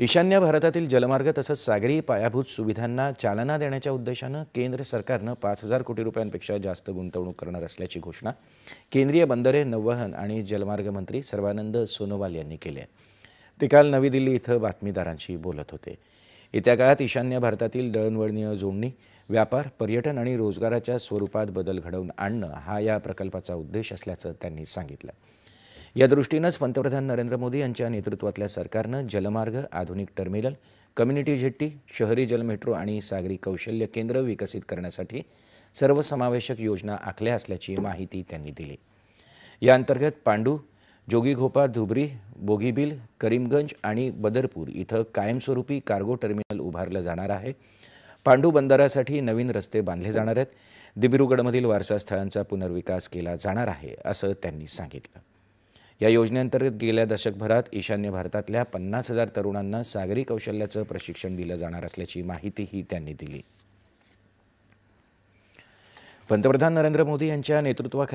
ईशान्य भारतातील जलमार्ग तसंच सागरी पायाभूत सुविधांना चालना देण्याच्या उद्देशानं केंद्र सरकारनं पाच हजार कोटी रुपयांपेक्षा जास्त गुंतवणूक करणार असल्याची घोषणा केंद्रीय बंदरे नौवहन आणि जलमार्ग मंत्री सर्वानंद सोनोवाल यांनी केली आहे. ते काल नवी दिल्ली इथं बातमीदारांशी बोलत होते. येत्या काळात ईशान्य भारतातील दळणवळणीय जोडणी व्यापार पर्यटन आणि रोजगाराच्या स्वरूपात बदल घडवून आणणं हा या प्रकल्पाचा उद्देश असल्याचं त्यांनी सांगितलं. या दृष्टीनंच पंतप्रधान नरेंद्र मोदी यांच्या नेतृत्वातल्या सरकारनं जलमार्ग आधुनिक टर्मिनल कम्युनिटी जेट्टी शहरी जलमेट्रो आणि सागरी कौशल्य केंद्र विकसित करण्यासाठी सर्वसमावेशक योजना आखल्या असल्याची माहिती त्यांनी दिली. या अंतर्गत पांडू जोगीघोपा धुबरी बोगीबिल करीमगंज आणि बदरपूर इथं कायमस्वरूपी कार्गो टर्मिनल उभारलं जाणार आहे. पांडू बंदरासाठी नवीन रस्ते बांधले जाणार आहेत. दिब्रुगडमधील वारसा स्थळांचा पुनर्विकास केला जाणार आहे असं त्यांनी सांगितलं. या योजनेअंतर्गत गेल्या दशकभरात ईशान्य भारतातल्या पन्नास हजार तरुणांना सागरी कौशल्याचं प्रशिक्षण दिलं जाणार असल्याची माहितीही त्यांनी दिली. पंतप्रधान नरेंद्र मोदी यांच्या नेतृत्वाखाली